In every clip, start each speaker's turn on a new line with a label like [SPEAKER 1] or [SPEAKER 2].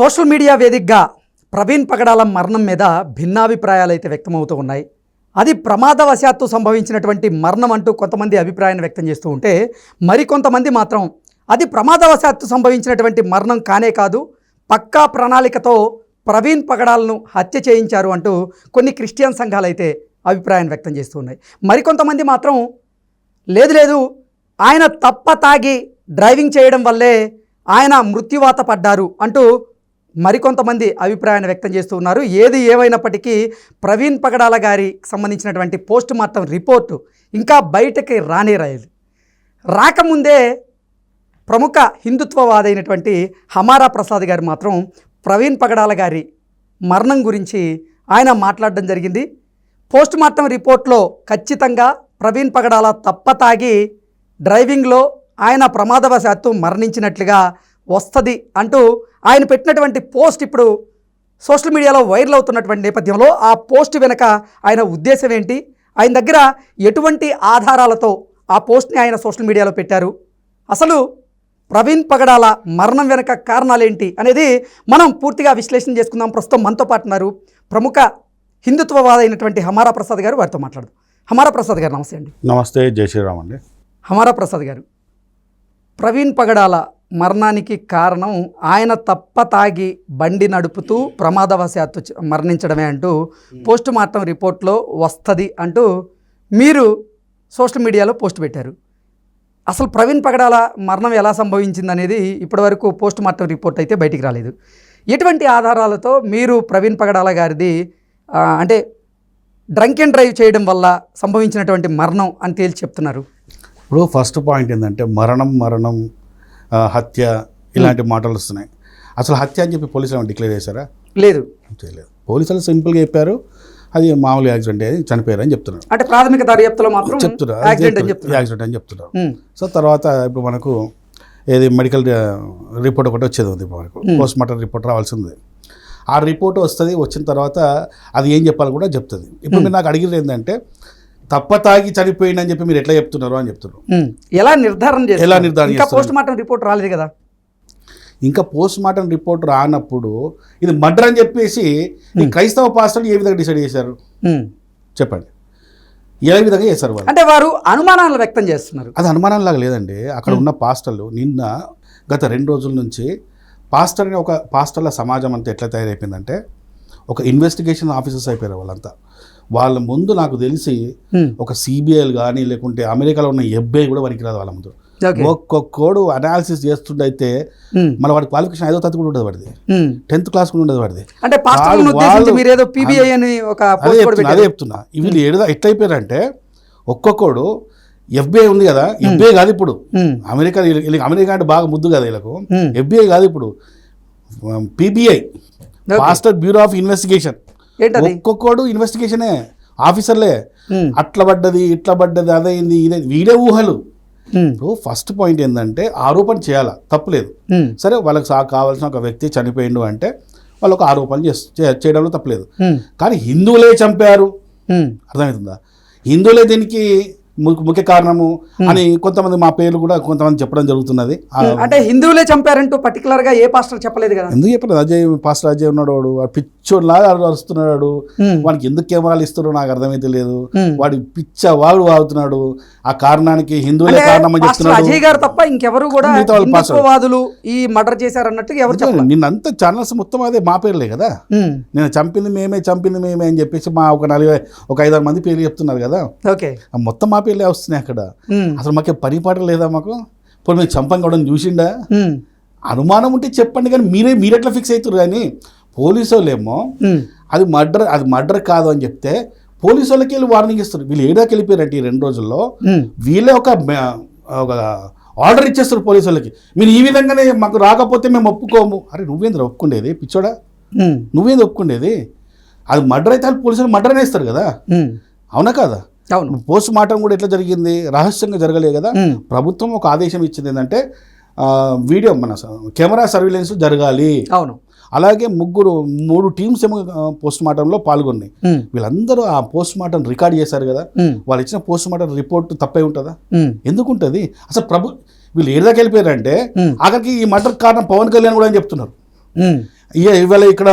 [SPEAKER 1] Social media వేదికగా ప్రవీణ్ పగడాల మరణం మీద భిన్నాభిప్రాయాలు అయితే వ్యక్తమవుతూ ఉన్నాయి. అది ప్రమాదవశాత్తు సంభవించినటువంటి మరణం అంటూ కొంతమంది అభిప్రాయాన్ని వ్యక్తం చేస్తూ ఉంటే మరికొంతమంది మాత్రం అది ప్రమాదవశాత్తు సంభవించినటువంటి మరణం కానే కాదు పక్కా ప్రణాళికతో ప్రవీణ్ పగడాలను హత్య చేయించారు అంటూ కొన్ని క్రిస్టియన్ సంఘాలు అయితే అభిప్రాయాన్ని వ్యక్తం చేస్తూ ఉన్నాయి. మరికొంతమంది మాత్రం లేదు లేదు ఆయన తప్ప తాగి డ్రైవింగ్ చేయడం వల్లే ఆయన మృత్యువాత పడ్డారు అంటూ మరికొంతమంది అభిప్రాయాన్ని వ్యక్తం చేస్తూ ఉన్నారు. ఏది ఏమైనప్పటికీ ప్రవీణ్ పగడాల గారికి సంబంధించినటువంటి పోస్ట్ మార్టం రిపోర్టు ఇంకా బయటకి రానే రాయదు రాకముందే ప్రముఖ హిందుత్వవాదైనటువంటి హమారా ప్రసాద్ గారు మాత్రం ప్రవీణ్ పగడాల గారి మరణం గురించి ఆయన మాట్లాడడం జరిగింది. పోస్ట్ మార్టం రిపోర్ట్లో ఖచ్చితంగా ప్రవీణ్ పగడాల తప్ప తాగి డ్రైవింగ్లో ఆయన ప్రమాదవశాత్తు మరణించినట్లుగా వస్తుంది అంటూ ఆయన పెట్టినటువంటి పోస్ట్ ఇప్పుడు సోషల్ మీడియాలో వైరల్ అవుతున్నటువంటి నేపథ్యంలో ఆ పోస్ట్ వెనక ఆయన ఉద్దేశం ఏంటి? ఆయన దగ్గర ఎటువంటి ఆధారాలతో ఆ పోస్ట్ని ఆయన సోషల్ మీడియాలో పెట్టారు? అసలు ప్రవీణ్ పగడాల మరణం వెనక కారణాలేంటి అనేది మనం పూర్తిగా విశ్లేషణ చేసుకుందాం. ప్రస్తుతం మనతో పాటు ఉన్నారు ప్రముఖ హిందుత్వవాద అయినటువంటి హమారా ప్రసాద్ గారు. వారితో మాట్లాడదాం. హమారా ప్రసాద్ గారు నమస్తే అండి.
[SPEAKER 2] నమస్తే జై శ్రీరామ్ అండి.
[SPEAKER 1] హమారా ప్రసాద్ గారు ప్రవీణ్ పగడాల మరణానికి కారణం ఆయన తప్ప తాగి బండి నడుపుతూ ప్రమాదవశాత్తు మరణించడమే అంటూ పోస్ట్ మార్టం రిపోర్ట్లో వస్తుంది అంటూ మీరు సోషల్ మీడియాలో పోస్ట్ పెట్టారు. అసలు ప్రవీణ్ పగడాల మరణం ఎలా సంభవించింది అనేది ఇప్పటివరకు పోస్ట్ మార్టం రిపోర్ట్ అయితే బయటికి రాలేదు. ఎటువంటి ఆధారాలతో మీరు ప్రవీణ్ పగడాల గారిది అంటే డ్రంక్ అండ్ డ్రైవ్ చేయడం వల్ల సంభవించినటువంటి మరణం అని తేల్చి చెప్తున్నారు.
[SPEAKER 2] ఇప్పుడు ఫస్ట్ పాయింట్ ఏంటంటే మరణం మరణం హత్య ఇలాంటి మాటలు వస్తున్నాయి. అసలు హత్య అని చెప్పి పోలీసులు ఏమైనా డిక్లేర్ చేశారా?
[SPEAKER 1] లేదు.
[SPEAKER 2] చేయలేదు పోలీసులు సింపుల్గా చెప్పారు. అది మామూలు యాక్సిడెంట్ అది చనిపోయారు అని చెప్తున్నారు.
[SPEAKER 1] అంటే ప్రాథమిక దర్యాప్తులో మాత్రం
[SPEAKER 2] చెప్తున్నారు.
[SPEAKER 1] యాక్సిడెంట్ అని చెప్తున్నారు.
[SPEAKER 2] సో తర్వాత ఇప్పుడు మనకు ఏది మెడికల్ రిపోర్ట్ ఒకటి వచ్చేది ఉంది మనకు. పోస్ట్ మార్టం రిపోర్ట్ రావాల్సి ఉంది. ఆ రిపోర్ట్ వస్తుంది వచ్చిన తర్వాత అది ఏం చెప్పాలి కూడా చెప్తుంది. ఇప్పుడు మీరు నాకు అడిగింది ఏంటంటే తప్ప తాగి చనిపోయిందని చెప్పి మీరు ఎట్లా చెప్తున్నారు అని చెప్తున్నారు.
[SPEAKER 1] ఎలా నిర్ధారణ చేస్తారు?
[SPEAKER 2] ఎలా నిర్ధారణ
[SPEAKER 1] ఇంకా? పోస్ట్ మార్టం రిపోర్ట్ రాలేదు కదా?
[SPEAKER 2] ఇంకా పోస్ట్ మార్టం రిపోర్ట్ రానప్పుడు ఇది మర్డర్ అని చెప్పేసి ఈ క్రైస్తవ పాస్టర్లు ఏ విధంగా డిసైడ్ చేశారు. చెప్పండి. ఏ విధంగా చేశారు వాళ్ళు?
[SPEAKER 1] అంటే వారు అనుమానాలు వ్యక్తం చేస్తున్నారు.
[SPEAKER 2] అది అనుమానం లాగా లేదండి. అక్కడ ఉన్న పాస్టర్లు నిన్న గత రెండు రోజుల నుంచి పాస్టర్ అనే ఒక పాస్టర్ల సమాజం అంతా ఎట్లా తయారైపోయిందంటే ఒక ఇన్వెస్టిగేషన్ ఆఫీసర్స్ అయిపోయారు వాళ్ళంతా. వాళ్ళ ముందు నాకు తెలిసి. ఒక సిబిఐలు కానీ లేకుంటే అమెరికాలో ఉన్న ఎఫ్ఐ కూడా పనికిరాదు వాళ్ళ ముందు ఒక్కొక్కడు అనాలిసిస్ చేస్తుండైతే. మన వాడి క్వాలిఫికేషన్ ఐదో తరగతి కూడా ఉండదు వాడిది. టెన్త్ క్లాస్ కూడా ఉండదు వాడిది
[SPEAKER 1] అంటే
[SPEAKER 2] అదే చెప్తున్నా వీళ్ళు ఏదో ఎట్లయిపోయారంటే ఒక్కొక్కడు ఎఫ్బిఐ ఉంది కదా ఎఫ్బిఐ కాదు ఇప్పుడు. అమెరికా అమెరికా అంటే బాగా ముద్దు కదా వీళ్ళకు. ఎఫ్బిఐ కాదు ఇప్పుడు PBI. Pastor bureau of investigation
[SPEAKER 1] ఏంటది
[SPEAKER 2] ఒక్కొక్కడు ఇన్వెస్టిగేషనే ఆఫీసర్లే. అట్లా పడ్డది ఇట్లా పడ్డది అదైంది ఇదే వీడే ఊహలు. ఇప్పుడు ఫస్ట్ పాయింట్ ఏంటంటే ఆరోపణ చేయాలా తప్పులేదు. సరే వాళ్ళకి సా కావాల్సిన ఒక వ్యక్తి చనిపోయిండు అంటే వాళ్ళు ఒక ఆరోపణలు చే- చేయడంలో తప్పలేదు. కానీ హిందువులే చంపారు. అర్థమవుతుందా హిందువులే దీనికి ముఖ్య కారణము అని కొంతమంది మా పేర్లు కూడా కొంతమంది చెప్పడం జరుగుతున్నది.
[SPEAKER 1] అంటే హిందువులే చంపారంటూ పర్టికులర్గా ఏ పాస్టర్ చెప్పలేదు కదా?
[SPEAKER 2] ఎందుకు చెప్పలేదు? అజయ్ పాస్టర్ అజయ్ ఉన్నాడు వాడు వాడు పిచ్చోడ్లాగా అరుస్తున్నాడు. వానికి ఎందుకు కెమెరాలు ఇస్తున్నారో నాకు అర్థమైతే లేదు. వాడి పిచ్చ వాడు వాగుతున్నాడు. ఆ కారణానికి హిందువులే కారణం అని చెప్తున్నాడు.
[SPEAKER 1] అజయ్ గారు తప్ప ఇంకెవరు కూడా. హిందుత్వవాదులు ఈ మర్డర్ చేశారన్నట్టు ఎవరు చెప్పలేదు
[SPEAKER 2] నిన్నంతా ఛానల్స్ మొత్తం అదే మా పేర్లే కదా. నేను చంపింది మేమే చంపింది మేమే అని చెప్పేసి మా ఒక నలుగురు ఒక ఐదారు మంది పేర్లు చెప్తున్నారు కదా?
[SPEAKER 1] ఓకే.
[SPEAKER 2] మొత్తం మా పేర్లే వస్తున్నాయి అక్కడ. అసలు మాకే పని పాట లేదా మాకు ఇప్పుడు మీరు చంపం కూడా చూసిండా. అనుమానం ఉంటే చెప్పండి కానీ మీరే మీరెట్లా ఫిక్స్ అవుతారు కానీ పోలీసు వాళ్ళేమో. అది మర్డర్ అది మర్డర్ కాదు అని చెప్తే పోలీసు వాళ్ళకి వెళ్ళి వార్నింగ్ ఇస్తారు వీళ్ళు ఏడాకి వెళ్ళిపోయారంటే ఈ రెండు రోజుల్లో. వీళ్ళే ఒక ఒక ఆర్డర్ ఇచ్చేస్తారు పోలీసు వాళ్ళకి మీరు ఈ విధంగానే మాకు రాకపోతే మేము ఒప్పుకోము అరే నువ్వేంద్ర ఒప్పుకుండేది పిచ్చోడా. నువ్వేంది ఒప్పుకుండేది అది మర్డర్ అయితే వాళ్ళు పోలీసులు మర్డర్ అనేస్తారు కదా. అవునా కాదా
[SPEAKER 1] అవును.
[SPEAKER 2] పోస్ట్ మార్టం కూడా ఎట్లా జరిగింది? రహస్యంగా జరగలేదు కదా. ప్రభుత్వం ఒక ఆదేశం ఇచ్చింది ఏంటంటే వీడియో మన కెమెరా సర్వేలెన్స్ జరగాలి.
[SPEAKER 1] అవును.
[SPEAKER 2] అలాగే ముగ్గురు మూడు టీమ్స్ ఏమో పోస్ట్ మార్టంలో పాల్గొన్నాయి. వీళ్ళందరూ ఆ పోస్ట్ మార్టం రికార్డ్ చేశారు కదా. వాళ్ళు ఇచ్చిన పోస్ట్ మార్టం రిపోర్ట్ తప్పే ఉంటుందా?
[SPEAKER 1] ఉమ్.
[SPEAKER 2] ఎందుకు ఉంటుంది అసలు ప్రభు వీళ్ళు ఏడాకి వెళ్ళిపోయారంటే. ఆఖరికి ఈ మర్డర్ కారణం పవన్ కళ్యాణ్ కూడా అని చెప్తున్నారు. ఇవాళ ఇక్కడ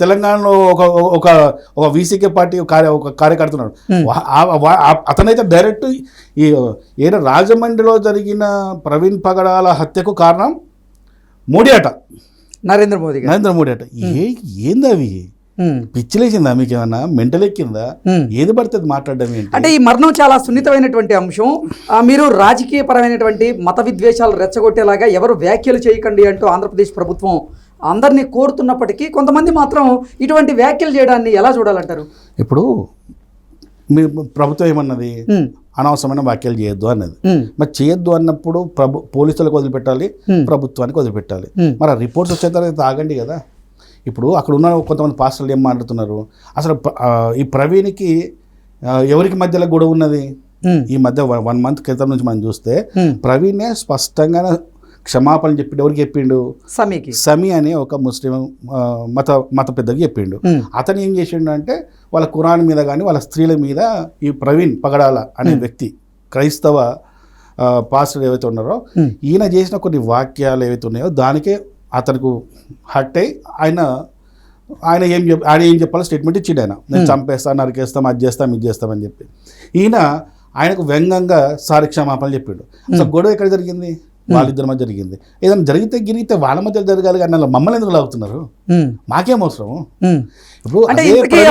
[SPEAKER 2] తెలంగాణలో ఒక ఒక ఒక వీసీకే పార్టీ కార్య ఒక కార్యకర్త ఉన్నాడు. వా- ఆ- వా- ఆ- అతనైతే డైరెక్ట్ ఈ ఏడ రాజమండ్రిలో జరిగిన ప్రవీణ్ పగడాల హత్యకు కారణం మోడీ అట.
[SPEAKER 1] నరేంద్ర మోదీ
[SPEAKER 2] నరేంద్ర మోడీ అట. ఏ ఏంది అవి? పిచ్చిలేసిందా మీకు ఏమన్నా మెంటల్ ఎక్కిందా. ఏది పడితే అది మాట్లాడడం ఏంటి?
[SPEAKER 1] అంటే ఈ మరణం చాలా సున్నితమైనటువంటి అంశం. మీరు రాజకీయపరమైనటువంటి మత విద్వేషాలు రెచ్చగొట్టేలాగా ఎవరు వ్యాఖ్యలు చేయకండి అంటూ ఆంధ్రప్రదేశ్ ప్రభుత్వం అందరినీ కోరుతున్నప్పటికీ కొంతమంది మాత్రం ఇటువంటి వ్యాఖ్యలు చేయడాన్ని ఎలా చూడాలంటారు?
[SPEAKER 2] ఇప్పుడు మీ ప్రభుత్వం ఏమన్నది? అనవసరమైన వ్యాఖ్యలు చేయొద్దు అన్నది. మరి చేయొద్దు అన్నప్పుడు ప్రభు పోలీసులకు వదిలిపెట్టాలి. ప్రభుత్వానికి వదిలిపెట్టాలి. మరి ఆ రిపోర్ట్స్ వచ్చే తర్వాత ఆగండి కదా. ఇప్పుడు అక్కడ ఉన్న కొంతమంది పాస్టర్లు ఏం మాట్లాడుతున్నారు? అసలు ఈ ప్రవీణ్కి ఎవరికి మధ్యలో గొడవ ఉన్నది? ఈ మధ్య వన్ మంత్ క్రితం నుంచి మనం చూస్తే. ప్రవీణే స్పష్టంగా క్షమాపణ చెప్పిండు ఎవరికి చెప్పిండు?
[SPEAKER 1] సమీకి.
[SPEAKER 2] సమీ అనే ఒక ముస్లిం మత మత పెద్దకి చెప్పిండు. అతను ఏం చేసిండు అంటే వాళ్ళ కురాన్ మీద కానీ వాళ్ళ స్త్రీల మీద ఈ ప్రవీణ్ పగడాల అనే వ్యక్తి క్రైస్తవ పాస్టర్ ఏవైతే ఉన్నారో. ఈయన చేసిన కొన్ని వాక్యాలు ఏవైతే ఉన్నాయో దానికే అతనికి హట్ అయి ఆయన ఆయన ఏం చెప్ ఆయన ఏం చెప్పాలో స్టేట్మెంట్ ఇచ్చిండు ఆయన. నేను చంపేస్తాను నరికేస్తాం అది చేస్తాం ఇది చేస్తామని చెప్పి. ఈయన ఆయనకు వ్యంగంగా సారి క్షమాపణలు చెప్పిండు. అసలు గొడవ ఎక్కడ జరిగింది? వాళ్ళిద్దరి మధ్య జరిగింది. ఏదైనా జరిగితే గిరిగితే వాళ్ళ మధ్య జరగాలి కానీ మమ్మల్ని ఎందుకు లాగుతున్నారు? మాకేం అవసరం. ఇప్పుడు
[SPEAKER 1] అంటే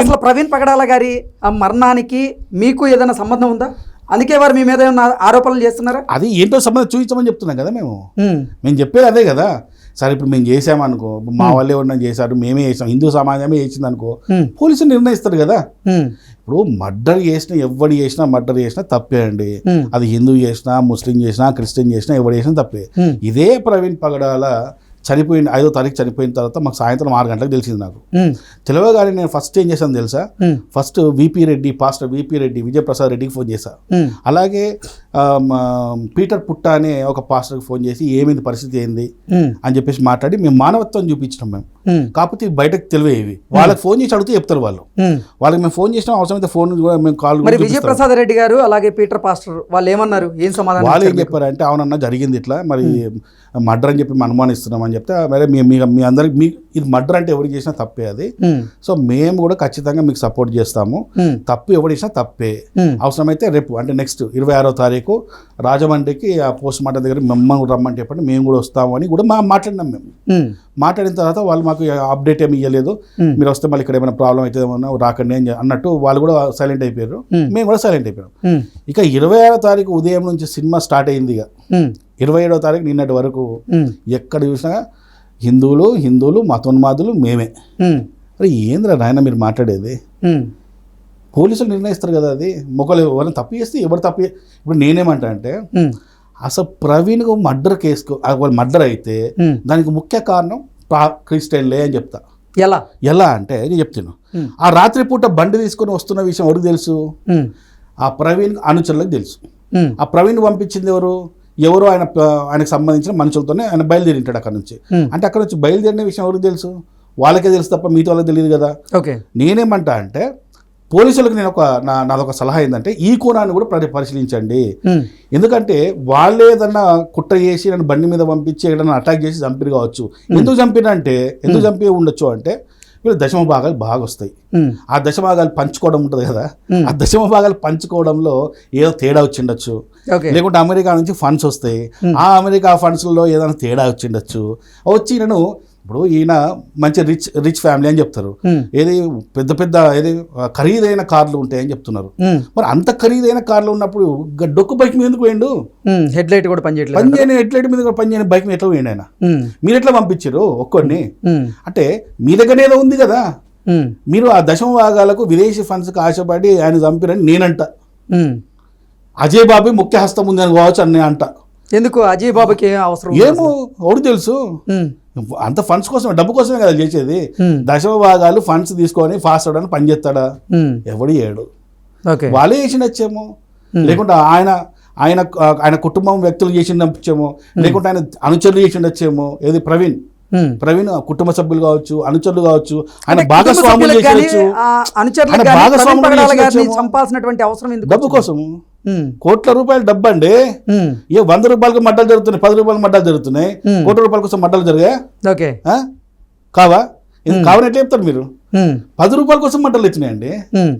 [SPEAKER 1] అసలు ప్రవీణ్ పగడాల గారి ఆ మరణానికి మీకు ఏదైనా సంబంధం ఉందా? అందుకే వారు మీ మీద ఏమైనా ఆరోపణలు చేస్తున్నారా?
[SPEAKER 2] అది ఏంటో సంబంధం చూపించమని చెప్తున్నాం కదా మేము. మేము చెప్పేది అదే కదా. సరే ఇప్పుడు మేము చేసామనుకో మా వాళ్ళే ఎవరైనా చేశారు మేమే చేసాం హిందూ సమాజమే చేసింది అనుకో పోలీసులు నిర్ణయిస్తారు కదా. ఇప్పుడు మర్డర్ చేసినా ఎవడు చేసినా మర్డర్ చేసినా తప్పే అండి. అది హిందూ చేసినా ముస్లిం చేసినా క్రిస్టియన్ చేసినా ఎవడు చేసినా తప్పే. ఇదే ప్రవీణ్ పగడాల చనిపోయిన ఐదో తారీఖు చనిపోయిన తర్వాత మాకు సాయంత్రం ఆరు గంటలకు తెలిసింది నాకు. తెలియగానే నేను ఫస్ట్ ఏం చేశాను తెలుసా? First VP Reddy pastor VP Reddy Vijayaprasad రెడ్డికి ఫోన్ చేశా. అలాగే పీటర్ పుట్ట అనే ఒక పాస్టర్కి ఫోన్ చేసి ఏమైంది? పరిస్థితి ఏంది? అని చెప్పేసి మాట్లాడి మేము మానవత్వం చూపించినాం మేము. కాకపోతే బయటకు తెలివేవి వాళ్ళకి ఫోన్ చేసి అడిగితే చెప్తారు వాళ్ళు. వాళ్ళకి మేము ఫోన్ చేసినా అవసరమైతే ఫోన్ కూడా మేము కాల్
[SPEAKER 1] మరి విజయప్రసాద్ రెడ్డి గారు అలాగే పీటర్ పాస్టర్ వాళ్ళు ఏమన్నారు? ఏం సమాధానం
[SPEAKER 2] వాళ్ళు ఏం
[SPEAKER 1] మీకు?
[SPEAKER 2] చెప్పారంటే అవునన్నా జరిగింది ఇట్లా. మరి మర్డర్ అని చెప్పి మేము అనుమానిస్తున్నాం అని చెప్తే మరి మీ మీ అందరికి మీ ఇది మర్డర్ అంటే ఎవరికి చేసినా తప్పే అది. సో మేము కూడా ఖచ్చితంగా మీకు సపోర్ట్ చేస్తాము. తప్పు ఎవరు చేసినా తప్పే. అవసరమైతే రేపు అంటే నెక్స్ట్ ఇరవై ఆరో తారీఖు రాజమండ్రికి ఆ పోస్ట్ మార్టం దగ్గర మిమ్మల్ని రమ్మంటే చెప్పండి. మేము కూడా వస్తాము అని కూడా మా మాట్లాడినాం మేము. మాట్లాడిన తర్వాత వాళ్ళు మాకు అప్డేట్ ఏమి ఇవ్వలేదు. మీరు వస్తే మళ్ళీ ఇక్కడ ఏమైనా ప్రాబ్లం అయితే ఏమన్నా రాకండి అని అన్నట్టు వాళ్ళు కూడా సైలెంట్ అయిపోయారు. మేము. కూడా సైలెంట్ అయిపోయాం. ఇక ఇరవై ఆరో తారీఖు ఉదయం నుంచి సినిమా స్టార్ట్ అయింది ఇక. ఇరవై ఏడో తారీఖు నిన్నటి వరకు ఎక్కడ చూసినా హిందువులు హిందువులు మతోన్మాదులు మేమే. అరే ఏంద్రా నాయన మీరు మాట్లాడేది? పోలీసులు నిర్ణయిస్తారు కదా అది. మొక్కలు ఎవరైనా తప్పు చేస్తే ఎవరు తప్పు ఇప్పుడు నేనేమంటా అంటే అసలు ప్రవీణ్కు మర్డర్ కేసుకు మర్డర్ అయితే. దానికి ముఖ్య కారణం క్రిస్టియన్లే అని చెప్తా.
[SPEAKER 1] ఎలా?
[SPEAKER 2] ఎలా అంటే నేను చెప్తాను ఆ రాత్రిపూట బండి తీసుకొని వస్తున్న విషయం ఎవరికి తెలుసు? ఆ ప్రవీణ్ అనుచరులకు తెలుసు. ఆ ప్రవీణ్ పంపించింది ఎవరు? ఎవరు ఆయన ఆయనకు సంబంధించిన మనుషులతోనే ఆయన బయలుదేరి ఉంటాడు అక్కడ నుంచి. అంటే అక్కడ నుంచి బయలుదేరిన విషయం ఎవరికి తెలుసు? వాళ్ళకే తెలుసు తప్ప మిగతా వాళ్ళకి తెలియదు కదా.
[SPEAKER 1] ఓకే.
[SPEAKER 2] నేనేమంటా అంటే పోలీసులకు నేను ఒక నా నాదొక సలహా ఏంటంటే ఈ కోణాన్ని కూడా పరి పరిశీలించండి. ఎందుకంటే వాళ్ళే ఏదన్నా కుట్ర చేసి నన్ను బండి మీద పంపించి ఏదైనా అటాక్ చేసి చంపిరు కావచ్చు. ఎందుకు చంపినంటే ఎందుకు చంపి ఉండొచ్చు అంటే వీళ్ళు దశమ భాగాలు బాగా వస్తాయి ఆ దశమ భాగాలు పంచుకోవడం ఉంటుంది కదా. ఆ దశమ భాగాలు పంచుకోవడంలో ఏదో తేడా వచ్చిండొచ్చు. లేకుంటే అమెరికా నుంచి ఫండ్స్ వస్తాయి. ఆ అమెరికా ఫండ్స్లో ఏదైనా తేడా వచ్చిండొచ్చు. వచ్చి నేను ఇప్పుడు ఈయన మంచి రిచ్ రిచ్ ఫ్యామిలీ అని చెప్తారు. ఏది పెద్ద పెద్ద ఏది ఖరీదైన కార్లు ఉంటాయని చెప్తున్నారు. మరి అంత ఖరీదైన కార్లు ఉన్నప్పుడు డొక్కు బైక్ మీద ఎందుకు పోయిండు?
[SPEAKER 1] హెడ్ లైట్ కూడా పనిచేయట్లేదు
[SPEAKER 2] పని చేయని ఎట్లయిట్ మీద కూడా పని చేయని బైక్ మీద ఎట్లా పోయిండు ఆయన? మీరు ఎట్లా పంపించారు ఒక్కొన్ని అంటే మీ దగ్గర ఏదో ఉంది కదా. మీరు ఆ దశమ భాగాలకు విదేశీ ఫండ్స్కి ఆశపడి ఆయన చంపిరని నేనంట. అజయ్ బాబు ముఖ్య హస్తం ఉంది అని కావచ్చు అని అంట.
[SPEAKER 1] ఎందుకు? అజయ్ బాబుకి అవసరం
[SPEAKER 2] ఏమో ఎవడు తెలుసు. అంత ఫండ్స్ కోసమే డబ్బు కోసమే కదా చేసేది. దశమ భాగాలు ఫండ్స్ తీసుకొని ఫాస్ట్ అవడానికి పని చేస్తాడా?
[SPEAKER 1] ఉమ్,
[SPEAKER 2] ఎవడు ఏడు. వాళ్ళే చేసిండొచ్చేమో లేకుంటే ఆయన ఆయన ఆయన కుటుంబం వ్యక్తులు చేసిండొచ్చేమో లేకుంటే ఆయన అనుచరులు చేసిండొచ్చేమో ఏది? ప్రవీణ్. ప్రవీణ్ కుటుంబ సభ్యులు కావచ్చు అనుచరులు కావచ్చు ఆయన భాగస్వాములు భాగస్వాములు.
[SPEAKER 1] చంపాల్సినటువంటి అవసరం
[SPEAKER 2] డబ్బు కోసం కోట్ల రూపాయల డబ్బు అండి ఏ వంద రూపాయలకు మడ్డలు జరుగుతున్నాయి పది రూపాయల మడ్డలు జరుగుతున్నాయి. కోట్ల రూపాయల కోసం మడ్డలు జరిగాయి?
[SPEAKER 1] ఓకే?
[SPEAKER 2] కావా? ఇది కావని ఎట్లా చెప్తారు మీరు. పది రూపాయల కోసం మంటలు వచ్చినాయండి
[SPEAKER 1] ఉమ్.